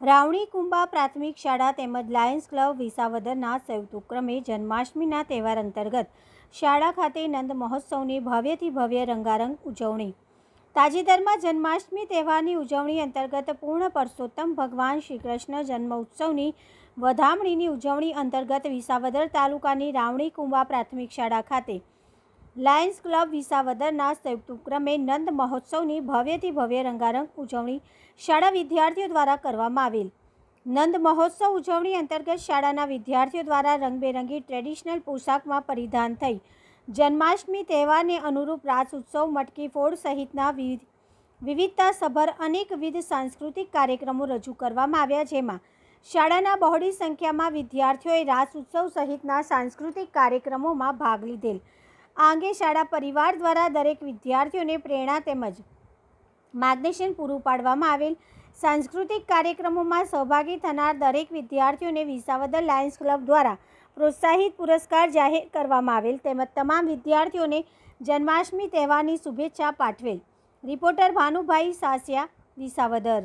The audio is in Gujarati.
રાવણી કુંભા પ્રાથમિક શાળા તેમજ લાયન્સ ક્લબ વિસાવદરના સંયુક્ત ઉપક્રમે જન્માષ્ટમીના તહેવાર અંતર્ગત શાળા ખાતે નંદ મહોત્સવની ભવ્યથી ભવ્ય રંગારંગ ઉજવણી. તાજેતરમાં જન્માષ્ટમી તહેવારની ઉજવણી અંતર્ગત પૂર્ણ પરસોત્તમ ભગવાન શ્રી કૃષ્ણ જન્મ ઉત્સવની વધામણીની ઉજવણી અંતર્ગત વિસાવદર તાલુકાની રાવણી કુંભા પ્રાથમિક શાળા ખાતે લાયન્સ ક્લબ વિસાવદરના સંયુક્ત ઉપક્રમે નંદ મહોત્સવની ભવ્યથી ભવ્ય રંગારંગ ઉજવણી શાળા વિદ્યાર્થીઓ દ્વારા કરવામાં આવેલ. નંદ મહોત્સવ ઉજવણી અંતર્ગત શાળાના વિદ્યાર્થીઓ દ્વારા રંગબેરંગી ટ્રેડિશનલ પોશાકમાં પરિધાન થઈ. જન્માષ્ટમી તહેવારને અનુરૂપ રાસ ઉત્સવ, મટકી ફોડ સહિતના વિવિધ વિવિધતાસભર અનેકવિધ સાંસ્કૃતિક કાર્યક્રમો રજૂ કરવામાં આવ્યા જેમાં શાળાના બહોળી સંખ્યામાં વિદ્યાર્થીઓએ રાસ ઉત્સવ સહિતના સાંસ્કૃતિક કાર્યક્રમોમાં ભાગ લીધેલ. આ શાળા પરિવાર દ્વારા દરેક વિદ્યાર્થીઓને પ્રેરણા તેમજ માર્ગદર્શન પૂરું પાડવામાં આવેલ. સાંસ્કૃતિક કાર્યક્રમોમાં સહભાગી થનાર દરેક વિદ્યાર્થીઓને વિસાવદર લાયન્સ ક્લબ દ્વારા પ્રોત્સાહિત પુરસ્કાર જાહેર કરવામાં આવેલ તેમજ તમામ વિદ્યાર્થીઓને જન્માષ્ટમી તહેવારની શુભેચ્છા પાઠવેલ. રિપોર્ટર ભાનુભાઈ સાસિયા, વિસાવદર.